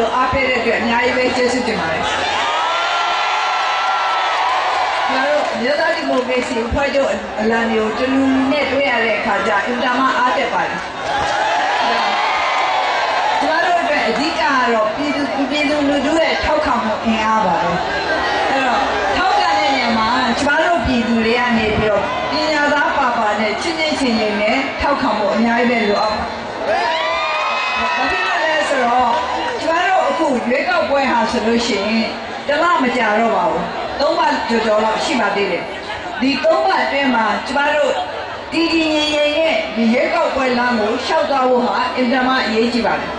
လို့အားပေးတဲ့အတွက်အများကြီးပဲကျေးဇူးတင်ပါတယ်ကျွန်တော်တို့မြေသားဒီမိုကရေစီဖွဲ့ချုပ်အလံမျိုးတလူနဲ့တွေ့ရတဲ့အခါကျအင်တာမအားတက်ပါတယ်ကျွန်တော်တို့အတွက်အဓိကကတော့ပြည်သူပြည်သူလူထုရဲ့ထောက်ခံမှုအင်အားပါပဲအဲ့တော့ထောက်ခံတဲ့နေရာမှာကျွန်တော်တို့ပြည်သူတွေကနေပြီးတော့ပညာသားပါပါနဲ့ချင်းချင်းချင်းချင်းနဲ့ထောက်ခံမှုအများကြီးပဲလိုအပ်ပါတယ်ဘာဖြစ်လို့လဲဆိုတော့ကျမတို့အခု ရွေးကောက်ပွဲဟာဆိုလို့ရှိရင်တလမကြာတော့ပါဘူးသုံးပတ်ကျော်ကျော်လောက်ရှိပါသေးတယ်ဒီသုံးပတ်အတွင်းမှာကျမတို့တည်တည်ငြိမ်ငြိမ်နဲ့ဒီရွေးကောက်ပွဲလမ်းကိုရှောက်သွားဖို့ဟာအင်တာမအရေးကြီးပါတယ်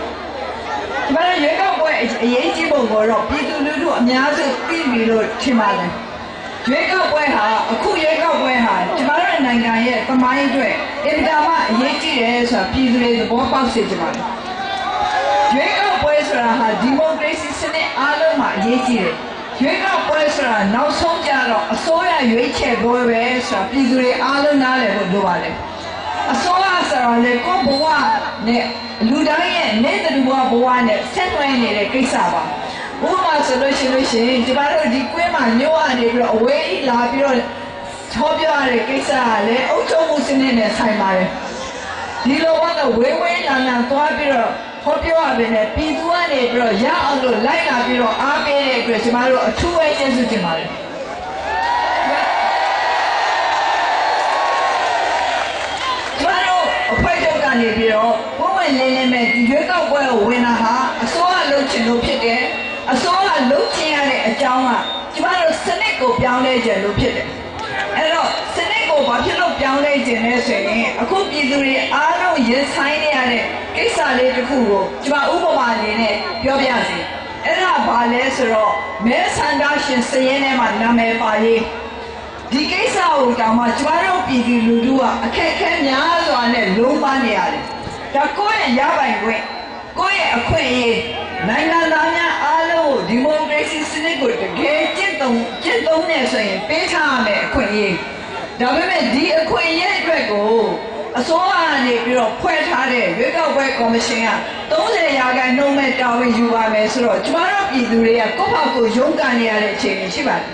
ကျမတို့ရွေးကောက်ပွဲအရေးကြီးပုံကိုတော့ပြည်သူလူထုအများစုသိပြီလို့ထင်ပါတယ်ရွေးကောက်ပွဲဟာအခုရွေးကောက်ပွဲဟာကျမတို့နိုင်ငံရဲ့သမိုင်းအတွက်အင်တာမအရေးကြီးတယ်ဆိုတာပြည်သူတွေသဘောပေါက်စေချင်ပါတယ်ရွေးကောက် ပွဲဆိုတာဟာဒီမိုကရေစီစနစ်အားလုံးမှာအရေးကြီးတယ်ရွေးကောက်ပွဲဆိုတာနောက်ဆုံးကြတော့အစိုးရရွေးချယ်ပွဲပဲဆိုတာပြည်သူတွေအားလုံးနားလည်ဖို့လိုပါတယ်အစိုးရဆိုတာလေကိုယ့်ဘဝနဲ့လူတိုင်းရဲ့နေသူဘဝဘဝနဲ့ဆက်နွယ်နေတဲ့ကိစ္စပါဥပမာဆိုလို့ရှိလို့ရှိရင်ဒီဘာလို့ဒီကွင်းမှာညို့ကနေပြီးတော့အဝေးလာပြီးတော့ထောပြရတဲ့ကိစ္စကလည်းအုပ်ချုပ်မှုစနစ်နဲ့ဆိုင်ပါတယ်ဒီလိုကတော့ဝေးဝေးလာလာသွားပြီးတော့ ဟောပြောရမယ်နဲ့ပြည်သူကနေပြီးတော့ရအောင်လို့လိုက်လာပြီးတော့အားပေးတဲ့အတွက်ကျမတို့အထူးပဲကျေးဇူးတင်ပါတယ်ကျမတို့အဖွဲ့ချုပ်ကနေပြီးတော့ဘုံဝင်လင်းလင်းမဲ့ဒီရွေးကောက်ပွဲကိုဝင်လာဟာအစိုးရလုပ်ချင်လို့ဖြစ်တယ်အစိုးရလုပ်ချင်ရတဲ့အကြောင်းကကျမတို့စနစ်ကိုပြောင်းလဲကြလို့ဖြစ်တယ်အဲ့တော့စနစ် ကိုဘာဖြစ်လို့ပြောင်းလဲခြင်းလဲဆိုရင်အခုပြည်သူတွေအားလုံးရင်ဆိုင်နေရတဲ့ကိစ္စလေးတစ်ခုကိုကျွန်မဥပမာအနေနဲ့ပြောပြစီအဲ့ဒါဘာလဲဆိုတော့မဲဆန္ဒရှင်စည်ရင်းထဲမှာနာမည်ပါရေးဒီကိစ္စကိုတောင်မှကျွန်တော်တို့ပြည်သူလူထုကအခက်အခဲများစွာနဲ့လုံးပန်းနေရတယ်ဒါကိုယ့်ရဲ့ရပိုင်ခွင့်ကိုယ့်ရဲ့အခွင့်အရေးနိုင်ငံသားများအားလုံးကိုဒီမိုကရေစီစနစ်ကိုတကယ်ကျင့်သုံးကျင့်သုံးနေဆိုရင်ပေးထားရမယ်အခွင့်အရေး ဒါပေမဲ့ဒီအခွင့်အရေးအတွက်ကိုအစိုးရကနေပြီးတော့ဖွဲ့ထားတဲ့ရွေးကောက်ပွဲကော်မရှင်က30ရာခိုင်နှုန်းမဲ့တာဝန်ယူပါမယ်ဆိုတော့ကျမတို့ပြည်သူတွေကကိုယ့်ဘာကိုရုန်းကန်နေရတဲ့အခြေအနေရှိပါတယ်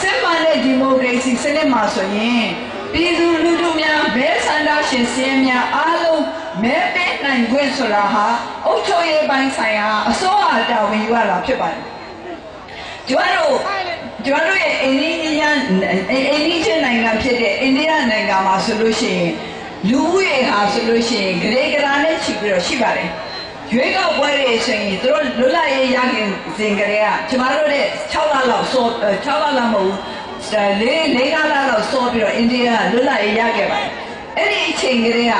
စစ်မှန်တဲ့ဒီမိုကရေစီစနစ်မှာဆိုရင်ပြည်သူလူထုများဘဲဆန္ဒရှင်စည်းများအားလုံးမဲပေးနိုင်ခွင့်ဆိုတာဟာအုပ်ချုပ်ရေးပိုင်းဆိုင်ရာအစိုးရတာဝန်ယူရတာဖြစ်ပါတယ်။ကျွန်တော်တို့ ကျွန်တော်တို့ရဲ့အိန္ဒိယအိန္ဒိယနိုင်ငံဖြစ်တဲ့အိန္ဒိယနိုင်ငံမှာဆိုလို့ရှိရင်လူဦးရေဟာဆိုလို့ရှိရင်ဂရေဂရာနဲ့ချီပြီးတော့ရှိပါတယ်။ရွေးကောက်ပွဲတွေဆိုရင်သူတို့လွတ်လပ်ရေးရခင်စဉ်ကလေးကကျမတို့တဲ့6လလောက်စော6လလောက်မဟုတ်ဘူး၄၄လလောက်စောပြီးတော့အိန္ဒိယကလွတ်လပ်ရေးရခဲ့ပါတယ်အဲ့ဒီအချိန်ကလေးက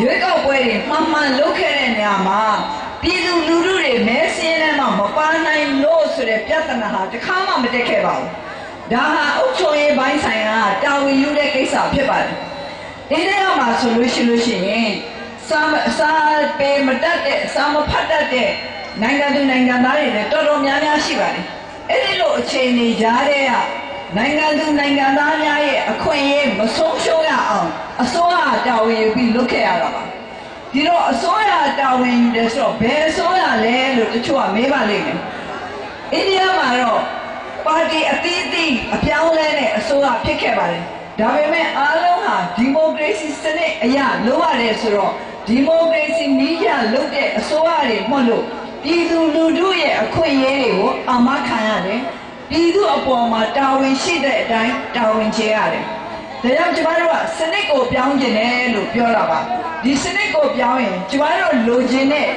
ရွေးကောက်ပွဲတွေမှန်မှန်လုပ်ခဲ့တဲ့နေရာမှာ ပြည်သူလူထုတွေမဲစင်းထဲမှာမပါနိုင်လို့ဆိုတဲ့ပြဿနာဟာတစ်ခါမှမတက်ခဲ့ပါဘူးဒါဟာအုပ်ချုပ်ရေးပိုင်းဆိုင်ရာတာဝန်ယူတဲ့ကိစ္စဖြစ်ပါတယ်အိန္ဒိယမှာဆိုလို့ရှိလို့ရှိရင်စာမစာပေမတတ်တဲ့စာမဖတ်တတ်တဲ့နိုင်ငံသူနိုင်ငံသားတွေလည်းတော်တော်များများရှိပါတယ်။အဲ့ဒီလိုအခြေအနေကြားတဲ့ကနိုင်ငံသူနိုင်ငံသားများရဲ့အခွင့်အရေးမဆုံးရှုံးရအောင်အစိုးရတာဝန်ယူပြီးလုပ်ခဲ့ရတာပါ။ ဒီတော့အစိုးရတာဝန်ယူတယ်ဆိုတော့ဘယ်အစိုးရလဲလို့တချို့ကမေးပါလိမ့်မယ်။အိန္ဒိယမှာတော့ပါတီအသီးသီးအပြောင်းလဲနဲ့အစိုးရဖြစ်ခဲ့ပါတယ်။ဒါပေမဲ့အားလုံးဟာဒီမိုကရေစီစနစ်အရလုပ်ရတယ်ဆိုတော့ဒီမိုကရေစီနည်းရလုပ်တဲ့အစိုးရတွေမှတ်လို့ပြည်သူလူထုရဲ့အခွင့်အရေးတွေကိုအာမခံရတယ်။ပြည်သူအပေါ်မှာတာဝန်ရှိတဲ့အတိုင်းတာဝန်ကျေရတယ်။ ဒါကြောင့်ကျမတို့ကစနစ်ကိုပြောင်းကျင်တယ်လို့ပြောတာပါဒီစနစ်ကိုပြောင်းရင်ကျမတို့လိုချင်တဲ့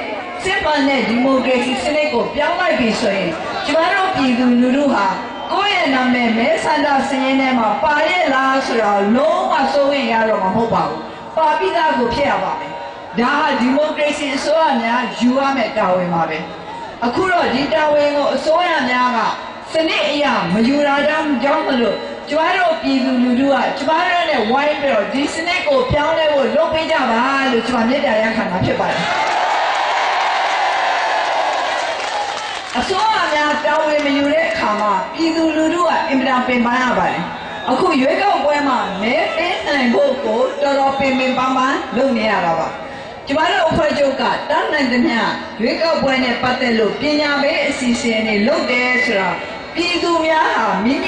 စစ်မှန်တဲ့ဒီမိုကရေစီစနစ်ကိုပြောင်းလိုက်ပြီဆိုရင်ကျမတို့ပြည်သူလူထုဟာကိုယ့်ရဲ့နာမည်မဲဆန္ဒစည်ရင်းထဲမှာပါရဲ့လားဆိုတော့လုံးဝစိုးရင်ရတော့မှာမဟုတ်ပါဘူးပါပြီးသားကိုဖြစ်ရပါမယ်ဒါဟာဒီမိုကရေစီအစိုးရများယူရမယ့်တာဝန်ပါပဲအခုတော့ဒီတာဝန်ကိုအစိုးရများကစနစ်အရာမယူတာကြောင့်ကြောင့်မလို့ ကျမတို့ပြည်သူလူထုကကျမတို့နဲ့ဝိုင်းပြီးတော့ဒီစနစ်ကိုပြောင်းလဲဖို့လုပ်ပေးကြပါလို့ကျမမေတ္တာရပ်ခံတာဖြစ်ပါတယ်အစိုးရများတာဝန်မယူတဲ့အခါမှာပြည်သူလူထုကအင်မတန်ပင်ပန်းရပါတယ်အခုရွေးကောက်ပွဲမှာမဲပေးနိုင်ဖို့ကိုတော်တော်ပင်ပင်ပန်းပန်းလုပ်နေရတာပါကျမတို့အဖွဲ့ချုပ်ကတန်းနိုင်သမျှရွေးကောက်ပွဲနဲ့ပတ်သက်လို့ပညာပေးအစီအစဉ်တွေလုပ်တယ်ဆိုတာပြည်သူများဟာမိမ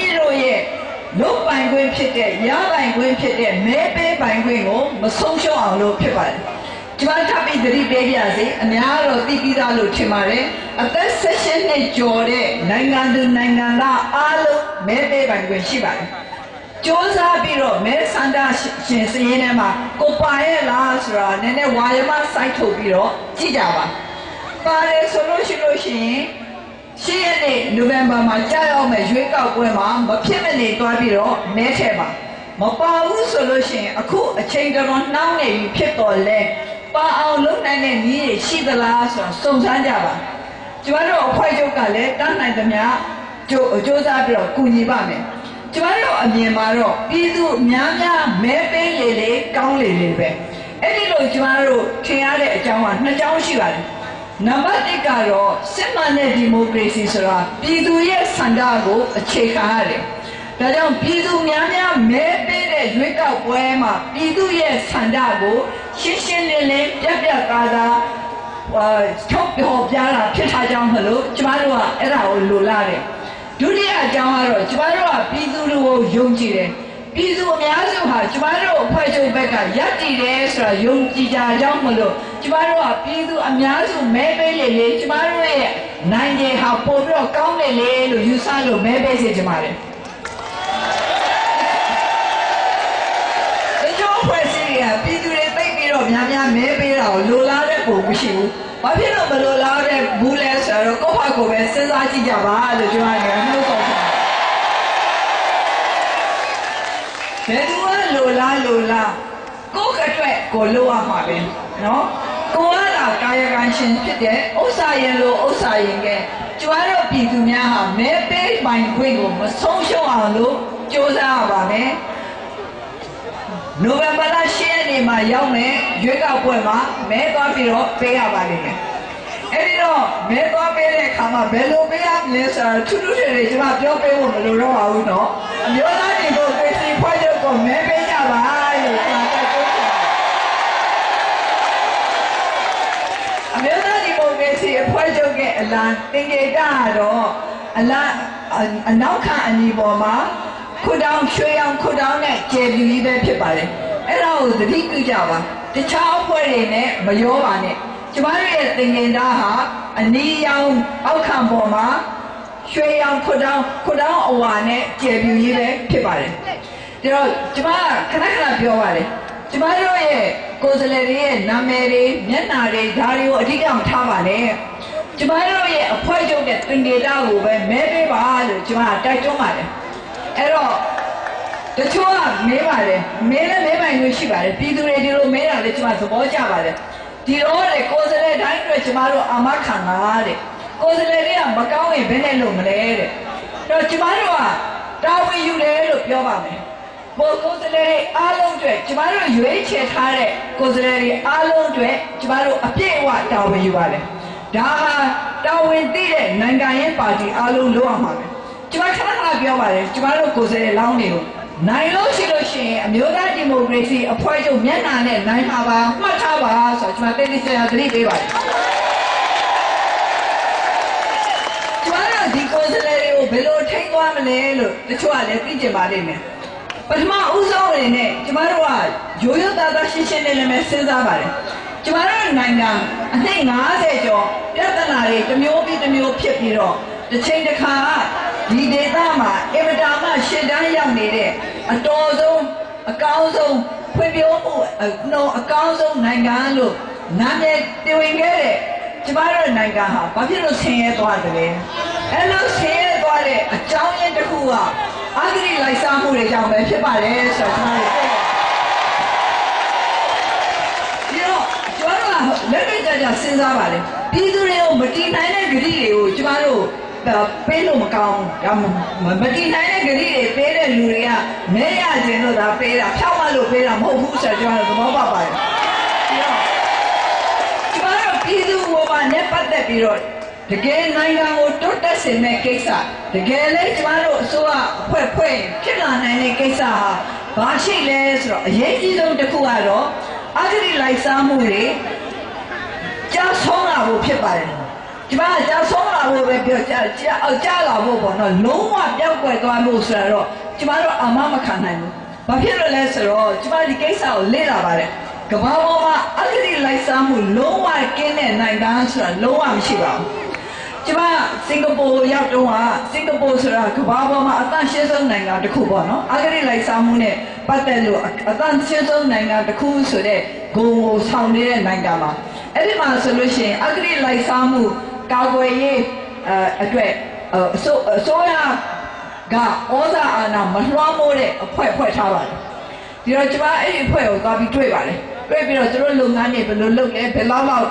ိတို့ရဲ့ လုပ်ပိုင်ခွင့်ဖြစ်တဲ့ရပိုင်ခွင့်ဖြစ်တဲ့မဲပေးပိုင်ခွင့်ကိုမဆုံးရှုံးအောင်လို့ဖြစ်ပါတယ်။ကျမထပ်ပြီးသတိပေးပြစေအများတော့သိပြီးသားလို့ထင်ပါတယ်။အသက်16နှစ်ကျော်တဲ့နိုင်ငံသူနိုင်ငံသားအားလုံးမဲပေးပိုင်ခွင့်ရှိပါတယ်။စ조사ပြီးတော့မဲဆန္ဒရှင်စရင်းထဲမှာကိုပါရဲ့လားဆိုတာနည်းနည်းဝါရမစိုက်ထုတ်ပြီးတော့ကြည့်ကြပါပါတယ်ဆိုလို့ရှိလို့ရှိရင် ရှင်းရတဲ့နိုဝင်ဘာမှာကြာရောက်မဲ့ရွေးကောက်ပွဲမှာမဖြစ်မနေသွားပြီးတော့မဲထည့်ပါမပါဘူးဆိုလို့ရှိရင်အခုအချိန်တော်တော်နှောင်းနေပြီဖြစ်တော်လဲပါအောင်လုပ်နိုင်တဲ့နည်းတွေရှိသလားဆိုတာစုံစမ်းကြပါကျမတို့အဖွဲ့ချုပ်ကလည်းတန်းနိုင်သမျှကြိုးစ조사ပြီးတော့ကူညီပါမယ်ကျမတို့အမြင်မှာတော့ပြည်သူအများများမဲပေးလေလေကောင်းလေလေပဲအဲ့ဒီလိုကျမတို့ထင်ရတဲ့အကြောင်းကနှစ်ကြောင်းရှိပါတယ် နံပါတ်1ကတော့စစ်မှန်တဲ့ဒီမိုကရေစီဆိုတာပြည်သူရဲ့ဆန္ဒကိုအခြေခံရတယ်ဒါကြောင့်ပြည်သူများများမဲပေးတဲ့ရွေးကောက်ပွဲမှာပြည်သူရဲ့ဆန္ဒကိုရှင်းရှင်းလင်းလင်းပြတ်ပြတ်သားသားဟာထုတ်ပြောပြတာဖြစ်ထားကြောင်းမလို့ကျမတို့ကအဲ့ဒါကိုလိုလားတယ်ဒုတိယအကြောင်းကတော့ကျမတို့ကပြည်သူတွေကိုယုံကြည်တယ် ပြည်သူအများစုဟာကျမတို့အဖွဲ့ချုပ်ဘက်ကရပ်တည်တယ်ဆိုတာယုံကြည်ကြကြောင်းမလို့ကျမတို့ကပြည်သူအများစုမဲပေးလေလေကျမတို့ရဲ့နိုင်ခြေဟာပို့ပြီးတော့ကောင်းတယ်လေလို့ယူဆလို့မဲပေးစေချင်ပါတယ်ဒီကြောဖွဲ့စည်းရပြည်သူတွေသိပြီးတော့များများမဲပေးတာကိုလိုလားတဲ့ပုံမရှိဘူး။ဘာဖြစ်လို့မလိုလားတဲ့ဘူးလဲဆိုတော့ကိုယ့်ဟာကိုယ်ပဲစဉ်းစားကြည့်ကြပါလို့ကျွန်တော်ကနှုတ်ဆောင်ပါတယ်။ ဘယ်သူကလိုလားလိုလားကိုယ့်အတွက်ကိုလိုရမှာပဲနော်။ကိုယ်ကလာကာယကံရှင်ဖြစ်တဲ့ဥစ္စာရင်လိုဥစ္စာရင်ကဲကျမတို့ပြည်သူများဟာမဲပေးပိုင်ခွင့်ကိုမဆုံးရှုံးအောင်လို့ကြိုးစားရပါမယ်။နိုဝင်ဘာလ10ရက်နေ့မှာရောက်မယ်ရွေးကောက်ပွဲမှာမဲသွားပြီးတော့ပေးရပါလိမ့်မယ်။အဲဒီတော့မဲသွားပေးတဲ့အခါမှာဘယ်လိုပေးရမလဲဆိုတာထူးထူးထွေထွေကျွန်မပြောပေးဖို့မလိုတော့ပါဘူးနော်။အမျိုးသားဒီမိုကရေစီဖွဲ့ချုပ် ကိုမဲပေးကြပါလို့ကျွန်တော်တိုက်တွန်းချင်ပါတယ်။အမျိုးသားဒီမိုကရေစီအဖွဲ့ချုပ်ရဲ့အလံတင်ကြေတာကတော့အလားအနောက်ခံအနီပေါ်မှာခုတောင်ရွှေအောင်ခုတောင်နဲ့ကျေပြူကြီးပဲဖြစ်ပါတယ်အဲ့ဒါကိုသတိပြုကြပါတခြားအဖွဲ့တွေနဲ့မရောပါနဲ့ကျမတို့ရဲ့သင်္ကင်သားဟာအနီရောင်အောက်ခံပေါ်မှာရွှေရောင်ခုတောင်ခုတောင်အဝါနဲ့ကျေပြူကြီးပဲဖြစ်ပါတယ် ဒါတော့ကျမကခဏခဏပြောပါတယ်ကျမတို့ရဲ့ကိုယ်စားလှယ်တွေရဲ့နာမည်တွေမျက်နှာတွေဒါတွေကိုအဓိကမထားပါနဲ့ကျမတို့ရဲ့အဖွဲ့ချုပ်တဲ့သင်္ကေတကိုပဲမဲပေးပါလို့ကျမကတိုက်တွန်းပါတယ်အဲ့တော့တချို့ကမေးပါတယ်မေးလည်းမေးပိုင်လို့ရှိပါတယ်ပြည်သူတွေဒီလိုမေးတာလည်းကျွန်မသဘောကျပါတယ်ဒီတော့လေကိုယ်စလဲတိုင်းအတွက်ကျွန်မတို့အာမခံတာတဲ့ကိုယ်စလဲတွေကမကောင်းရင်ဘယ်နဲ့လုပ်မလဲတဲ့တော့ကျွန်မတို့ကတာဝန်ယူတယ်လို့ပြောပါမယ် ဘောကိုယ်စလဲတွေအားလုံးအတွက်ကျွန်မတို့ရွေးချယ်ထားတဲ့ကိုယ်စလဲတွေအားလုံးအတွက်ကျွန်မတို့အပြည့်အဝတာဝန်ယူပါတယ်ဒါဟာတာဝန်သိတဲ့နိုင်ငံရေးပါတီအားလုံးလုပ်အောင်ပါပဲကျွန်မခဏခဏပြောပါတယ်ကျွန်မတို့ကိုယ်စားလှယ်လောင်းတွေကိုနိုင်လို့ရှိလို့ရှိရင်အမျိုးသားဒီမိုကရေစီအဖွဲ့ချုပ်မျက်နှာနဲ့နိုင်ပါပါမှတ်ထားပါဆိုတော့ကျွန်မတိတိကျကျသတိပေးပါတယ်ကျွန်တော်တို့ဒီကိုယ်စားလှယ်တွေကိုဘယ်လိုထိန်းသွားမလဲလို့တချို့ကလည်းသိကြပါလိမ့်မယ် ပထမဦးဆုံးအနေနဲ့ကျွန်တော်တို့ကရိုးရိုးသားသားရှင်းရှင်းလင်းလင်းပဲစဉ်းစားပါတယ်ကျွန်တော်တို့နိုင်ငံအနှစ်90ကျော်ပြဿနာတွေတစ်မျိုးပြီးတစ်မျိုးဖြစ်ပြီးတော့တစ်ချိန်တစ်ခါကဒီဒေသမှာအင်မတာမှရှင်းတန်းရောက်နေတဲ့အတော်ဆုံးအကောင်းဆုံးဖွံ့ဖြိုးမှုအနှောအကောင်းဆုံးနိုင်ငံလို့နာမည်တင်ဝင်ခဲ့တဲ့ကျမတို့နိုင်ငံဟာဘာဖြစ်လို့ဆင်းရဲသွားတယ်လဲအဲ့လိုဆင်းရဲသွားတဲ့အကြောင်းရင်းတစ်ခုက အဂတိလိုက်စားမှုတွေကြောင့်ပဲဖြစ်ပါတယ်ဆိုတော့ကျွန်တော်တို့ပြောဒီတော့ကျွန်တော်တို့ကလက်တွေ့ကြကြစဉ်းစားပါလေပြည်သူတွေကိုမတီးနိုင်တဲ့ဂတိတွေကိုကျမတို့ပေးလို့မကောင်းဒါမတီးနိုင်တဲ့ဂတိတွေပေးတဲ့လူတွေကမဲရခြင်းလို့ဒါပေးတာဖြောက်မလို့ပေးတာမဟုတ်ဘူးဆိုတော့ကျွန်တော်တို့သဘောပေါက်ပါတယ်ပြီးတော့ကျမတို့ပြည်သူဘဝနဲ့ပတ်သက်ပြီးတော့ တကယ်နိုင်ငံကိုတိုးတက်စေမယ့်ကိစ္စတကယ်လဲကျမတို့အစိုးရအဖွဲ့ဖွဲ့ရင်ဖြစ်လာနိုင်တဲ့ကိစ္စဟာဘာရှိလဲဆိုတော့အရေးကြီးဆုံးတစ်ခုကတော့အဂတိလိုက်စားမှုတွေဖြစ်ပါတယ်ကျမကကြာဆုံးလာဖို့ပဲပြောကြာကြာအောက်ကြာလာဖို့ပေါ့နော်လုံးဝပြောက်ကွယ်သွားလို့ဆိုတော့ကျမတို့အာမမခံနိုင်ဘူးဘာဖြစ်လို့လဲဆိုတော့ကျမဒီကိစ္စကိုလေ့လာပါတယ်ကမ္ဘာပေါ်မှာအဂတိလိုက်စားမှုလုံးဝကင်းတဲ့နိုင်ငံဆိုတာလုံးဝမရှိပါဘူး ကျမစင်ကာပူရောက်တော့ကစင်ကာပူဆိုတာကမ္ဘာပေါ်မှာအသန့်ရှင်းဆုံးနိုင်ငံတစ်ခုပေါ့နော်အဂတိလိုက်စားမှုနဲ့ပတ်သက်လို့အသန့်ရှင်းဆုံးနိုင်ငံတစ်ခုဆိုတဲ့ဂုဏ်ကိုဆောင်နေတဲ့နိုင်ငံမှာအဲ့ဒီမှာဆိုလို့ရှိရင်အဂတိလိုက်စားမှုကာကွယ်ရေးအဲအတွက်အစိုးအစိုးရကဩဇာအာဏာမလွှမ်းမိုးတဲ့အဖွဲ့ဖွဲ့ထားပါတယ်ဒီတော့ကျမအဲ့ဒီအဖွဲ့ကိုသွားပြီးတွေ့ပါတယ်တွေ့ပြီးတော့သူတို့လုပ်ငန်းတွေဘယ်လိုလုပ်လဲဘယ်လောက်လောက်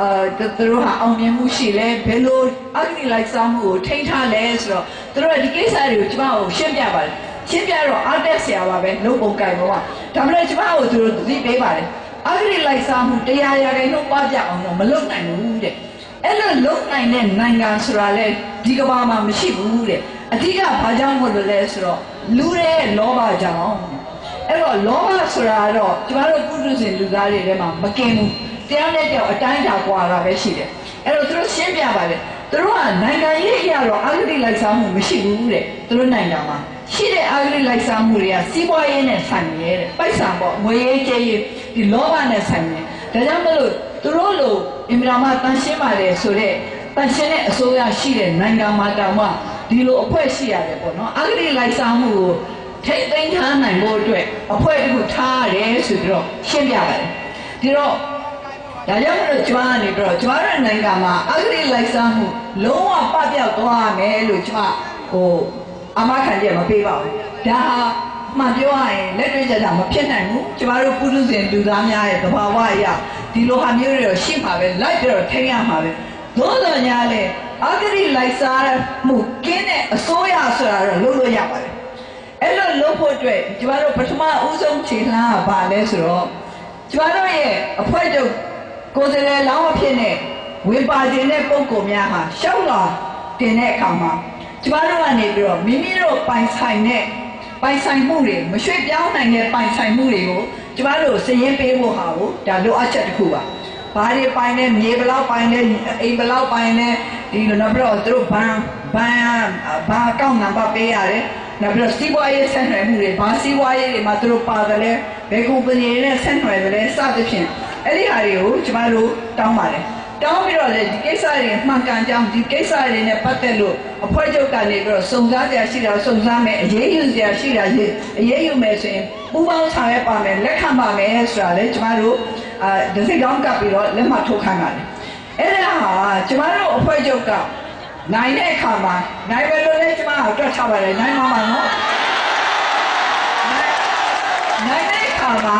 အဲသူတို့ဟာအောင်မြင်မှုရှိလဲဘယ်လိုအဂတိလိုက်စားမှုကိုထိန်းထားလဲဆိုတော့သူတို့ကဒီကိစ္စတွေကိုကျမကိုရှင်းပြပါတယ်ရှင်းပြတော့အားတက်ဆရာပါပဲလုပ်ပုံကြိုင်ပေါ့ဒါမှလည်းကျမကိုသူတို့သတိပေးပါတယ်အဂတိလိုက်စားမှုတရားရာခိုင်နှုန်းပပြအောင်တော့မလုပ်နိုင်ဘူးတဲ့အဲ့လိုလုပ်နိုင်တဲ့နိုင်ငံဆိုတာလေဒီကမ္ဘာမှာမရှိဘူးတဲ့အဓိကဘာကြောင့်မို့လို့လဲဆိုတော့လူရဲ့လောဘကြောင့်အဲ့တော့လောဘဆိုတာတော့ကျမတို့ပုထုဇဉ်လူသားတွေထဲမှာမကင်းဘူး တရားနဲ့တောင်အတိုင်းတာကွာတာပဲရှိတယ်အဲ့တော့သူတို့ရှင်းပြပါတယ်သူတို့ကနိုင်ငံရေးအရတော့အဂတိလိုက်စားမှုမရှိဘူးတဲ့သူတို့နိုင်ငံမှာရှိတဲ့အဂတိလိုက်စားမှုတွေကစီးပွားရေးနဲ့ဆိုင်ရဲတဲ့ပိုက်ဆံပေါ့ငွေရေးကြေးရေးဒီလောဘနဲ့ဆိုင်ရဲဒါကြောင့်မလို့သူတို့လိုအင်မရာမတန်ရှင်းပါတယ်ဆိုတော့တန်ရှင်းတဲ့အစိုးရရှိတဲ့နိုင်ငံမှာတောင်မှဒီလိုအဖွဲ့ရှိရတယ်ပေါ့နော်အဂတိလိုက်စားမှုကိုထိတ်သိမ်းထားနိုင်ဖို့အတွက်အဖွဲ့တစ်ခုထားရတယ်ဆိုပြီးတော့ရှင်းပြပါတယ်ဒီတော့ ဒါကြောင့်မလို့ကျွမ်းကနေပြီးတော့ကျွမ်းတဲ့နိုင်ငံမှာအဂတိလိုက်စားမှုလုံးဝပပျောက်သွားရမယ်လို့ကျွန်မဟိုအမခံချက်မပေးပါဘူးဒါဟာမှန်ပြောရရင်လက်တွေ့ကြတာမဖြစ်နိုင်ဘူးကျမတို့ပုထုဇဉ်လူသားများရဲ့သဘာဝအရဒီလိုဟာမျိုးတွေတော့ရှိမှာပဲလိုက်ပြီးတော့ထိန်းရမှာပဲသို့တော်ညာလေအဂတိလိုက်စားမှုကင်းတဲ့အစိုးရဆိုတာတော့လုပ်လို့ရပါတယ်အဲ့လိုလုပ်ဖို့အတွက်ကျမတို့ပထမဦးဆုံးခြေလှမ်းကဘာလဲဆိုတော့ကျမတို့ရဲ့အဖွဲ့ချုပ် ကိုယ်စလဲလောင်းအဖြစ်နဲ့ဝေပါခြင်းတဲ့ပုံကိုများဟာရှောက်လာတင်တဲ့အခါမှာကျမတို့ကနေပြီးတော့မိမိတို့ပိုင်ဆိုင်တဲ့ပိုင်ဆိုင်မှုတွေမရွှေ့ပြောင်းနိုင်တဲ့ပိုင်ဆိုင်မှုတွေကိုကျမတို့စည်ရင်းပေးဖို့ဟာကိုဒါလိုအပ်ချက်တစ်ခုပါ။ဘာတွေပိုင်လဲမြေဘယ်လောက်ပိုင်လဲအိမ်ဘယ်လောက်ပိုင်လဲဒီလိုနောက်ပြီးတော့သူတို့ဘန်ဘန်ဘာအကောင့်နံပါတ်ပေးရတယ်။နောက်ပြီးတော့စီးပွားရေးဆက်နွယ်မှုတွေဘာစီးပွားရေးတွေမှာသူတို့ပါတယ်လဲဘယ်ကုမ္ပဏီတွေနဲ့ဆက်နွယ်တယ်လဲစသဖြင့် အဲ့ဒီဟာတွေကိုကျမတို့တောင်းပါတယ်တောင်းပြီးတော့လေဒီကိစ္စတွေမှန်ကန်ကြောင်းဒီကိစ္စတွေနဲ့ပတ်သက်လို့အဖွဲ့ချုပ်ကနေပြီးတော့စုံစမ်းကြရှိတာစုံစမ်းမယ်အရေးယူကြရှိတာရေးအရေးယူမယ်ဆိုရင်ပူးပေါင်းဆောင်ရွက်ပါမယ်လက်ခံပါမယ်ဆိုတာလေကျမတို့အာဒစိကောင်းကပ်ပြီးတော့လက်မှတ်ထိုးခိုင်းပါတယ်အဲ့ဒါဟာကျမတို့အဖွဲ့ချုပ်ကနိုင်တဲ့အခါမှာနိုင်မယ်လို့လည်းကျမကတွက်ချပါတယ်နိုင်မှာပါနော်နိုင်တဲ့အခါမှာ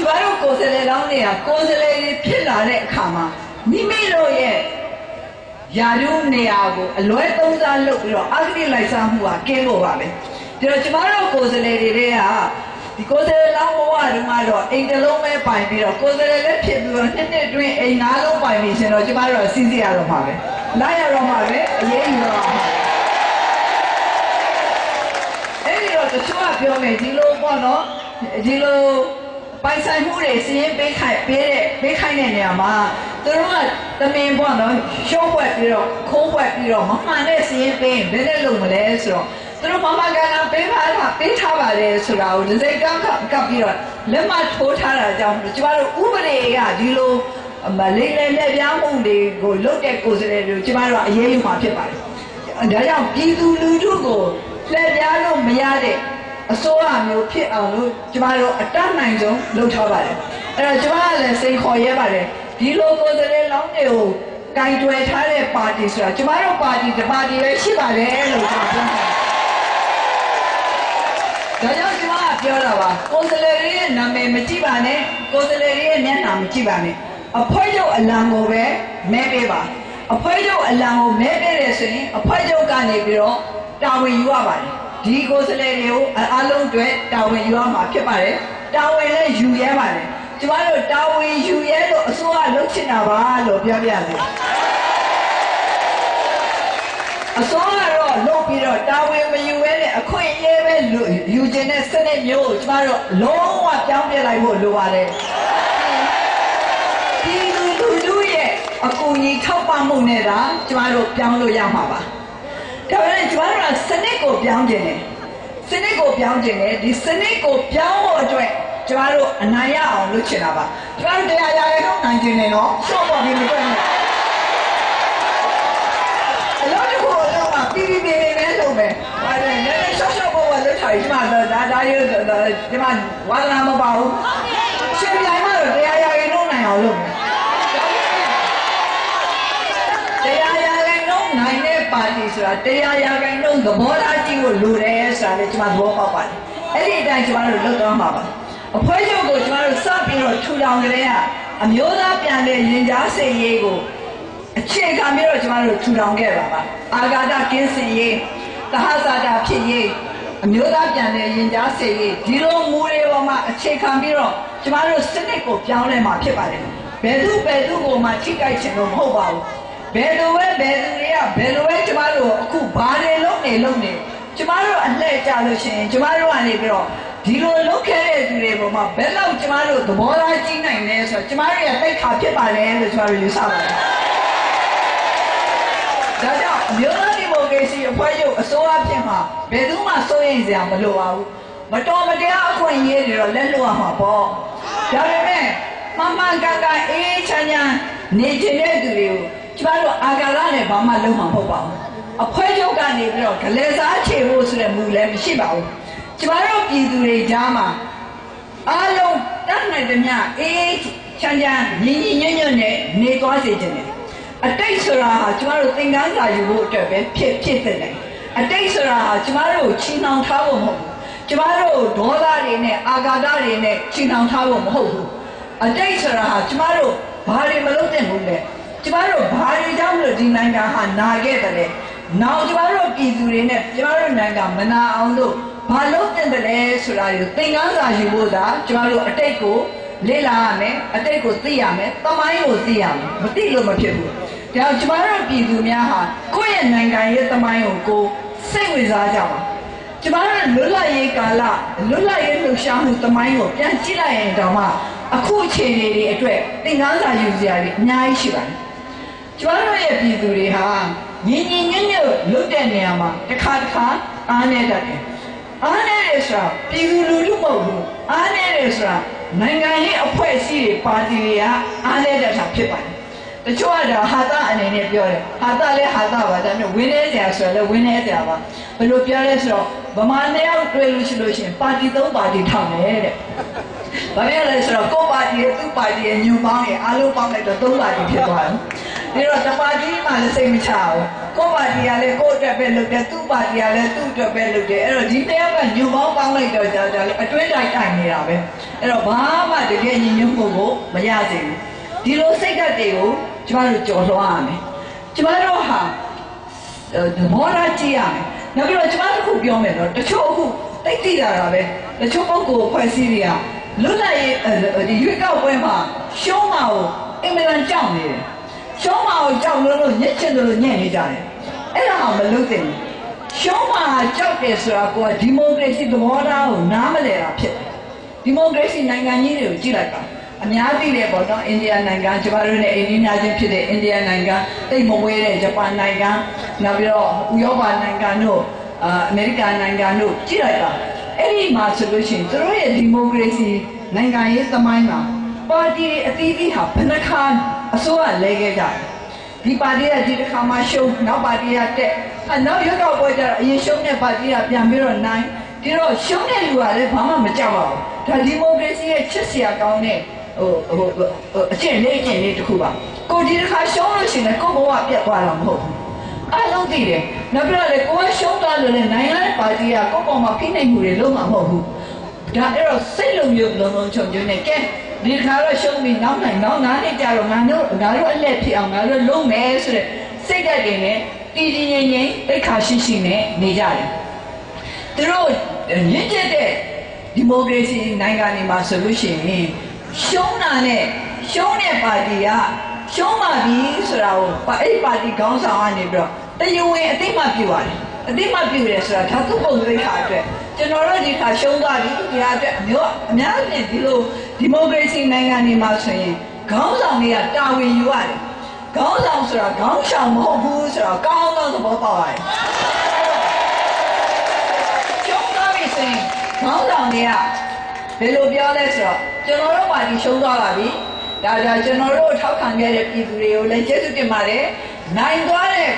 ကျမတို့ကိုယ်စလဲလောင်းတွေကကိုယ်စလဲတွေဖြစ်လာတဲ့အခါမှာမိမိတို့ရဲ့ယာရုနေရာကိုအလွဲသုံးစားလုပ်ပြီးတော့အဂတိလိုက်စားမှုကကင်းဖို့ပါပဲဒီတော့ကျမတို့ကိုယ်စလဲတွေတွေကဒီကိုယ်စလဲလောင်းဘဝတုန်းကတော့အိမ်တစ်လုံးပဲပိုင်ပြီးတော့ကိုယ်စလဲလည်းဖြစ်ပြီးတော့နှစ်နှစ်တွင်းအိမ်ငါးလုံးပိုင်ပြီးရှင်တော့ကျမတို့ကစီးစီးရတော့မှာပဲလိုက်ရတော့မှာပဲအရေးယူတော့မှာပဲအဲ့ဒီတော့တချို့ကပြောမယ်ဒီလိုပေါ့နော်ဒီလို ပိုင်ဆိုင်မှုတွေစီးရင်ပေးခိုင်းပေးတဲ့ပေးခိုင်းတဲ့နေရာမှာသူတို့ကတမင်ပေါ့နော်ရှုံးွက်ပြီးတော့ခိုးွက်ပြီးတော့မမှန်တဲ့စီးရင်ပေးရင်ဘယ်နဲ့လုပ်မလဲဆိုတော့သူတို့မမကန်ကပေးထားတာပေးထားပါတယ်ဆိုတာကိုဒီစိတ်ကောက်ကကပ်ပြီးတော့လက်မထိုးထားတာကြောင့်ကျမတို့ဥပဒေကဒီလိုမလေးလေးလက်ပြားမှုတွေကိုလုတ်တဲ့ကိုယ်စတဲ့တွေကိုကျမတို့ကအရေးယူမှာဖြစ်ပါတယ်ဒါကြောင့်ပြည်သူလူထုကိုလက်ပြားလို့မရတဲ့ အစိုးရမျိုးဖြစ်အောင်လို့ကျမတို့အတတ်နိုင်ဆုံးလုပ်ထားပါတယ်အဲ့တော့ကျမကလည်းစိန်ခေါ်ရဲပါတယ်ဒီလိုကိုယ်စလဲလောင်းတွေကိုကင်တွယ်ထားတဲ့ပါတီဆိုတာကျမတို့ပါတီတစ်ပါတီပဲရှိပါတယ်လို့ကျွန်တော်ပြောပါတယ်ဒါကြောင့်ကျမကပြောတာပါကိုယ်စလဲရဲ့နာမည်မကြည့်ပါနဲ့ကိုယ်စလဲရဲ့မျက်နှာမကြည့်ပါနဲ့အဖွဲ့ချုပ်အလံကိုပဲမဲပေးပါအဖွဲ့ချုပ်အလံကိုမဲပေးတယ်ဆိုရင်အဖွဲ့ချုပ်ကနေပြီးတော့တာဝန်ယူရပါတယ် ဒီကိုယ်စားလှယ်တွေကိုအားလုံးအတွက်တာဝန်ယူရမှာဖြစ်ပါတယ်တာဝန်လည်းယူရဲပါတယ်ကျမတို့တာဝန်ယူရဲလို့အစိုးရလုပ်ချင်တာပါလို့ပြောပြတယ်အစိုးရတော့လုပ်ပြီးတော့တာဝန်မယူရဲနဲ့အခွင့်အရေးပဲလူယူခြင်းတဲ့စနစ်မျိုးကိုကျမတို့လုံးဝပြောင်းပြလိုက်ဖို့လိုပါတယ်ပြည်သူလူထုရဲ့အကူအညီထောက်ပံ့မှုနဲ့သာကျမတို့ပြောင်းလို့ရမှာပါ ဒါပေမဲ့ကျမတို့ကစနစ်ကိုပြောင်းခြင်းတယ်စနစ်ကိုပြောင်းခြင်းတယ်ဒီစနစ်ကိုပြောင်းဖို့အတွက်ကျမတို့အနိုင်ရအောင်လုပ်ချင်တာပါကျမတို့တရားရရတော့နိုင်ခြင်းတယ်နော်ရှော့ပေါ်ပြီးမတွေ့နဲ့အလို့တခုတော့မှပြီးပြီးပြီးနဲ့လုပ်မယ်ဟာလေနည်းနည်းရှော့ရှော့ပေါ်ပေါ်လုပ်ထားပြီးကျမတော့ဒါဒါရုပ်ဒီမှာဝါသနာမပါဘူးရှင်ပြိုင်မှတော့တရားရရတော့နိုင်အောင်လုပ်မယ် တရားရာခိုင်နှုန်းနိုင်တဲ့ ပါတီဆိုတာတရားရာခိုင်နှုန်းသဘောထားကြည့်ဖို့လိုတယ်ဆိုတာလည်းကျွန်မသဘောပေါက်ပါတယ်။အဲ့ဒီအတိုင်းကျွန်တော်တို့လုပ်သွားမှာပါ။အဖွဲ့ချုပ်ကိုကျွန်တော်တို့စပြီးတော့ထူထောင်ကြတဲ့ကအမျိုးသားပြန်တဲ့ရင်ကြားစေရေးကိုအခြေခံပြီးတော့ကျွန်တော်တို့ထူထောင်ခဲ့ပါပါ။အာဂါဒကင်းစင်ရေးသဟဇာတာဖြစ်ရေးအမျိုးသားပြန်တဲ့ရင်ကြားစေရေးဒီလိုမူတွေပေါ်မှာအခြေခံပြီးတော့ကျွန်တော်တို့စနစ်ကိုပြောင်းလဲမှာဖြစ်ပါတယ်။ဘယ်သူဘယ်သူကိုမှထိခိုက်ချင်လို့မဟုတ်ပါဘူး။ ဘယ်လိုပဲဘယ်သူတွေကဘယ်လိုပဲကျမတို့အခုဘာတွေလုပ်နေလုပ်နေကျမတို့အလှည့်ကြလို့ရှိရင်ကျမတို့ကနေပြီးတော့ဒီလိုလုပ်ခဲ့တဲ့သူတွေပေါ်မှာဘယ်လောက်ကျမတို့သဘောထားကြီးနိုင်လဲဆိုတော့ကျမတို့ရဲ့သိက္ခာဖြစ်ပါလေလို့ကျမတို့ယူဆပါတယ်။ဒါကြောင့်အမျိုးသားဒီမိုကရေစီအဖွဲ့ချုပ်အစိုးရဖြစ်မှာဘယ်သူမှစိုးရိမ်စရာမလိုပါဘူး။မတော်မတရားအခွင့်အရေးတွေတော့လက်လွတ်ရမှာပေါ့။ဒါပေမဲ့မမှန်ကန်ကန်အေးအေးချမ်းချမ်းနေချင်တဲ့သူတွေကို ကျမတို့အာဃာတနဲ့ဘာမှလုပ်မှာမဟုတ်ပါဘူး။အဖွဲ့ချုပ်ကနေပြီးတော့ဂလဲစားချေဖို့ဆိုတဲ့မူလည်းမရှိပါဘူး။ကျမတို့ပြည်သူတွေကြားမှာအားလုံးတတ်နိုင်သမျှအေးချမ်းချမ်းညီညီညွတ်ညွတ်နဲ့နေသွားစေခြင်းတယ်အတိတ်ဆိုတာဟာကျမတို့သင်္ကန်းစာယူဖို့အတွက်ပဲဖြစ်ဖြစ်တဲ့တယ်အတိတ်ဆိုတာဟာကျမတို့ကိုချီနှောင်ထားဖို့မဟုတ်ဘူးကျမတို့ဒေါသတွေနဲ့အာဃာတတွေနဲ့ချီနှောင်ထားဖို့မဟုတ်ဘူးအတိတ်ဆိုတာဟာကျမတို့ဘာတွေမလုပ်သင့်ဘူးလဲ ကျမတို့ဘာတွေကြောင့်မလို့ဒီနိုင်ငံဟာနာခဲ့တယ်လဲနောက်ကျမတို့ပြည်သူတွေနဲ့ကျမတို့နိုင်ငံမနာအောင်လို့ဘာလို့တင်တယ်လဲဆိုတာကိုသင်ခန်းစာယူဖို့သာကျမတို့အတိတ်ကိုလေ့လာရမယ်အတိတ်ကိုသိရမယ်တမိုင်းကိုသိရမယ်မသိလို့မဖြစ်ဘူးဒါကြောင့်ကျမတို့ပြည်သူများဟာကိုယ့်ရဲ့နိုင်ငံရဲ့တမိုင်းကိုကိုယ်စိတ်ဝင်စားကြပါကျမတို့လွတ်လပ်ရေးကာလလွတ်လပ်ရေးလှူရှားမှုတမိုင်းကိုပြန်ကြည့်လိုက်ရင်တော့မှအခုအခြေအနေတွေအတွက်သင်ခန်းစာယူစရာတွေအများကြီးရှိပါတယ် ကျမတို့ရဲ့ပြည်သူတွေဟာညီညီညွတ်ညွတ်လုပ်တဲ့နေရာမှာတစ်ခါတစ်ခါအားနေတတ်တယ်။အားနေတယ်ဆိုတာပြည်သူလူထုမဟုတ်ဘူး။အားနေတယ်ဆိုတာနိုင်ငံရေးအဖွဲ့အစည်းတွေပါတီတွေကအားနေတတ်တာဖြစ်ပါတယ်။တချို့ကတော့ဟာတာအနေနဲ့ပြောတယ်။ဟာတာလည်းဟာတာပါဒါပေမဲ့ဝင်းနေစရာဆိုလည်းဝင်းနေစရာပါ။ဘယ်လိုပြောလဲဆိုတော့ ဗမာနှစ်ယောက်တွေ့လို့ရှိလို့ရှိရင်ပါတီသုံးပါတီထောင်တယ်တဲ့။ဘာဖြစ်လဲဆိုတော့ကိုယ့်ပါတီရဲ့သူ့ပါတီရဲ့ညွန်ပေါင်းရဲ့အားလုံးပေါင်းလိုက်တော့သုံးပါတီဖြစ်သွားတယ်။ဒါတော့တပါတီမှလည်းစိတ်မချဘူး။ကိုယ့်ပါတီကလည်းကိုယ့်အတွက်ပဲလုပ်တယ်သူ့ပါတီကလည်းသူ့အတွက်ပဲလုပ်တယ်။အဲ့တော့ဒီတစ်ယောက်ကညွန်ပေါင်းပေါင်းလိုက်တော့ကြာကြာလေးအတွင်းတိုင်းတိုင်နေတာပဲ။အဲ့တော့ဘာမှတကယ်ညီညွတ်မှုကိုမရစေဘူး။ဒီလိုစိတ်ဓာတ်တွေကိုကျမတို့ကြော်လွှားရမယ်။ကျမတို့ဟာ သဘောထားကြည့်ရမယ်။နောက်ပြီးတော့ကျွန်မတစ်ခုပြောမယ်တော့တချို့အခုတိတ်တိတာတာပဲတချို့ပုဂ္ဂိုလ်ဖွဲ့စည်းတွေကလွတ်လပ်ရေးအဲ့ဒီရွေးကောက်ပွဲမှာရှုံးမှာကိုအင်မတန်ကြောက်နေတယ်။ရှုံးမှာကိုကြောက်လို့လို့ညစ်ချင်တယ်လို့ညံ့နေကြတယ်။အဲ့ဒါမှမလုပ်သင့်ဘူး။ရှုံးမှာကြောက်တယ်ဆိုတာကဒီမိုကရေစီသဘောထားကိုနားမလည်တာဖြစ်တယ်။ဒီမိုကရေစီနိုင်ငံကြီးတွေကိုကြည့်လိုက်ပါ အများသိတယ်ပေါ့နော်အိန္ဒိယနိုင်ငံကျမတို့နဲ့အိန္ဒိယချင်းဖြစ်တဲ့အိန္ဒိယနိုင်ငံတိတ်မဝဲတဲ့ဂျပန်နိုင်ငံနောက်ပြီးတော့ဥရောပနိုင်ငံတို့အာအမေရိကန်နိုင်ငံတို့ကြည့်လိုက်ပါအဲ့ဒီမှာဆိုလို့ရှိရင်သူတို့ရဲ့ဒီမိုကရေစီနိုင်ငံရေးသမိုင်းမှာပါတီတွေအသီးသီးဟာဘယ်နှခါအစိုးရလဲခဲ့ကြတယ်ဒီပါတီကဒီတစ်ခါမှရှုံးနောက်ပါတီကတက်အဲနောက်ရွက်တော့ပွဲကြတော့အရင်ရှုံးတဲ့ပါတီကပြန်ပြီးတော့နိုင်ဒီတော့ရှုံးတဲ့လူကလည်းဘာမှမကြောက်ပါဘူးဒါဒီမိုကရေစီရဲ့ချစ်စရာကောင်းတဲ့ ဟိုဟိုဟိုအကျင့်လေးအကျင့်လေးတစ်ခုပါကိုဒီတစ်ခါရှုံးလို့ရှိရင်ကိုဘဝပြတ်သွားတာမဟုတ်ဘူးအားလုံးသိတယ်နောက်ပြီးတော့လေကိုကရှုံးသွားလို့လေနိုင်ငံရဲ့ပါတီကကိုပေါ်မှာဖိနှိပ်မှုတွေလုံးမှာမဟုတ်ဘူးဒါအဲ့တော့စိတ်လုံးမျိုးလုံးလုံးချုံချုံနဲ့ကဲဒီခါတော့ရှုံးပြီနောက်နိုင်နောက်နားနေကြတော့ငါတို့ငါတို့အလက်ဖြစ်အောင်ငါတို့လုံးမယ်ဆိုတဲ့စိတ်ဓာတ်တွေနဲ့တည်တည်ငြိမ်ငြိမ်တိတ်ခါရှိရှိနဲ့နေကြတယ်သူတို့ညစ်ကျက်တဲ့ဒီမိုကရေစီနိုင်ငံတွေမှာဆိုလို့ရှိရင် ရှုံးတာနဲ့ရှုံးတဲ့ပါတီကရှုံးပါပြီဆိုတာကိုပါအဲ့ဒီပါတီခေါင်းဆောင်ကနေပြီးတော့တရားဝင်အသိမှပြုရတယ်အတိမပြုတယ်ဆိုတာဒါသူ့ပုံရိပ်ခါအတွက်ကျွန်တော်တို့ဒီခါရှုံးသွားပြီဒီဟာအတွက်အမျိုးအများကြီးဒီလိုဒီမိုကရေစီနိုင်ငံတွေမှာဆိုရင်ခေါင်းဆောင်တွေကတာဝန်ယူရတယ်ခေါင်းဆောင်ဆိုတာခေါင်းဆောင်မဟုတ်ဘူးဆိုတာကောင်းသောသဘောပေါက်ရတယ်ကျုံးသားပြီဆိုရင်ခေါင်းဆောင်တွေက ဘယ်လိုပြောလဲဆိုတော့ကျွန်တော်တို့ပါတီရှုံးသွားပါပြီဒါကြောင့်ကျွန်တော်တို့ထောက်ခံခဲ့တဲ့ပြည်သူတွေကိုလည်းကျေးဇူးတင်ပါတယ်နိုင်သွားတဲ့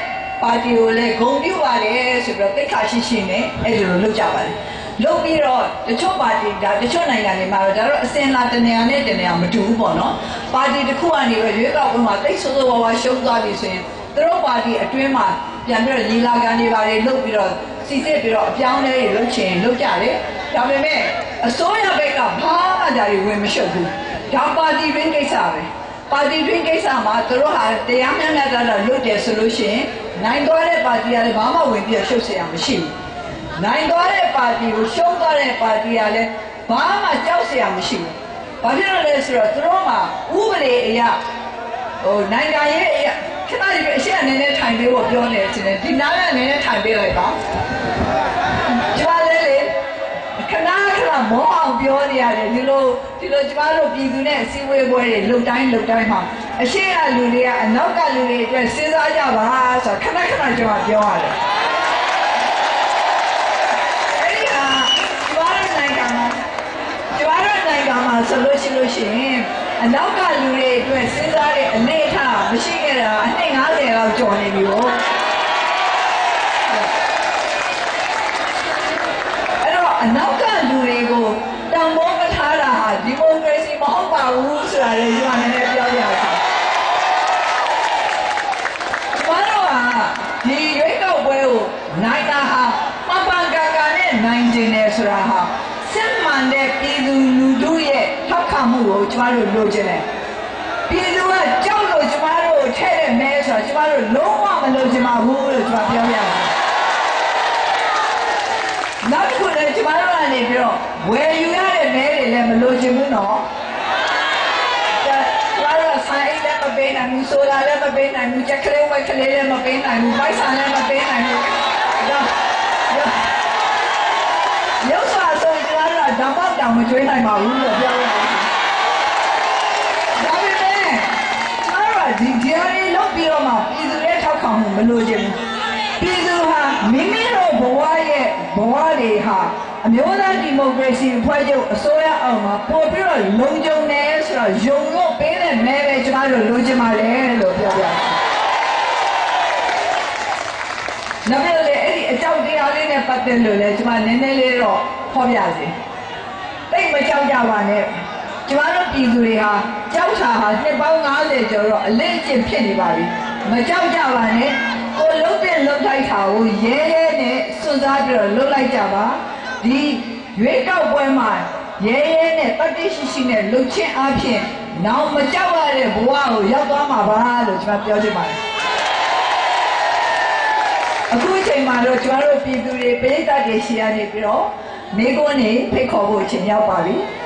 ပါတီကိုလည်းဂုဏ်ပြုပါတယ်ဆိုပြီးတော့တိတ်ခါရှိရှိနဲ့အဲ့လိုလုပ်ကြပါတယ်လုပ်ပြီးတော့တချို့ပါတီဒါတချို့နိုင်ငံတွေမှာတော့ဒါတော့အစင်လာတနေရာနဲ့တနေရာမတူဘူးပေါ့နော်ပါတီတစ်ခုကနေပဲရွေးကောက်ပွဲမှာတိတ်ဆိုးဆိုးဝါးဝါရှုံးသွားပြီဆိုရင်သူတို့ပါတီအတွင်းမှာပြန်ပြီးတော့လီလာကန်တွေပါတွေလုပ်ပြီးတော့စီစစ်ပြီးတော့အပြောင်းအလဲတွေလုပ်ချင်လုပ်ကြတယ်ဒါပေမဲ့ အစိုးရဘက်ကဘာမှဒါတွေဝင်မရှုပ်ဘူးဒါပါတီရင်းကိစ္စပဲပါတီရင်းကိစ္စမှာသူတို့ဟာတရားမျှမျှတတလုပ်တယ်ဆိုလို့ရှိရင်နိုင်သွားတဲ့ပါတီကလည်းဘာမှဝင်ပြီးတော့ရှုပ်เสียရမရှိဘူး နိုင်သွားတဲ့ပါတီကိုရှုံးသွားတဲ့ပါတီကလည်းဘာမှကြောက်စရာမရှိဘူး။ဘာဖြစ်လို့လဲဆိုတော့သူတို့မှာဥပဒေအရဟိုနိုင်ငံရေးအရခဏလေးပဲအရှိအနေနဲ့ထိုင်ပေးဖို့ပြောနေတယ်ဒီနားရအနေနဲ့ထိုင်ပေးလိုက်ပါ။ ပြောနေရတယ်ဒီလိုဒီလိုကျမတို့ပြည်သူနဲ့အစည်းအဝေးပွဲတွေလုံတိုင်းလုံတိုင်းမှာအရှိအလူတွေကအနောက်ကလူတွေအတွက်စဉ်းစားကြပါဆိုတော့ခဏခဏကျမပြောရတယ်။အဲ့ဒီဟာကျမတို့နိုင်ငံမှာကျမတို့နိုင်ငံမှာဆိုလို့ရှိလို့ရှိရင်အနောက်ကလူတွေအတွက်စဉ်းစားတဲ့အနေအထားမရှိခဲ့တာအနှစ်90လောက်ကျော်နေပြီပေါ့အဲ့တော့အနောက်ကလူတွေကို ပါဘူးဆိုတာလည်းဒီမှာနည်းနည်းပြောပြရအောင်ဘာလို့ဟာဒီရွေးကောက်ပွဲကိုနိုင်တာဟာမပန်ကန်ကန်နဲ့နိုင်ကျင်တယ်ဆိုတာဟာစစ်မှန်တဲ့ပြည်သူလူထုရဲ့ထောက်ခံမှုကိုကျမတို့လိုချင်တယ်ပြည်သူကကြောက်လို့ကျမတို့ကိုထဲ့တဲ့မဲဆိုတော့ကျမတို့လုံးဝမလိုချင်ပါဘူးလို့ကျမပြောပြရတယ်နောက်တစ်ခုလည်းကျမတို့ကနေပြီးတော့ဝယ်ယူရတဲ့မဲတွေလည်းမလိုချင်ဘူးနော် ကျမတို့ဆိုင်အိတ်လည်းမ ပေးနိုင်ဘူးဆိုလာလည်းမပေးနိုင်ဘူးချက်ကလေးဝက်ကလေးလည်းမပေးနိုင်ဘူးပိုက်ဆံလည်းမပေးနိုင်ဘူးဒါရုပ်စွာဆိုကျမတို့ကဓမ္မတောင်မကျွေးနိုင်ပါဘူးလို့ပြောရတယ်ဒါပေမဲ့ကျမတို့ကဒီကြားလေးလုပ်ပြီးတော့မှပြည်သူရဲ့ထောက်ခံမှုမလိုချင်ဘူးပြည်သူဟာမိမိတို့ဘဝရဲ့ဘဝတွေဟာအမျိုးသားဒီမိုကရေစီဖွဲ့ချုပ်အစိုးရအောက်မှာပို့ပြီးတော့လုံခြုံတယ်ဆိုတော့ယုံလို့ပေးတဲ့ မဲပဲကျမတို့လိုချင်ပါလေလို့ပြောပြတယ်။နောက်ပြီးတော့လေအဲ့ဒီအကြောက်တရားလေးနဲ့ပတ်သက်လို့လေကျမနည်းနည်းလေးတော့ဟောပြစီ။တိတ်မကြောက်ကြပါနဲ့။ကျမတို့ပြည်သူတွေဟာကြောက်တာဟာနှစ်ပေါင်း90ကျော်တော့အလင့်အကျင့်ဖြစ်နေပါပြီ။မကြောက်ကြပါနဲ့။ကိုလုံးတဲ့လုံးထိုက်တာကိုရဲရဲနဲ့စွန့်စားပြီးတော့လှုပ်လိုက်ကြပါ။ဒီရွေးကောက်ပွဲမှာ ရဲရဲနဲ့တတိရှိရှိနဲ့လှုပ်ချင်းအဖြစ်နောင်မကြောက်ရတဲ့ဘဝကိုရောက်သွားမှာပါလို့ကျွန်မပြောချင်ပါတယ်။အခုအချိန်မှာတော့ကျွန်တော်တို့ပြည်သူတွေပြည်သက်တွေရှိရနေပြီးတော့မိကုန်းနေဖိတ်ခေါ်ဖို့အချိန်ရောက်ပါပြီ။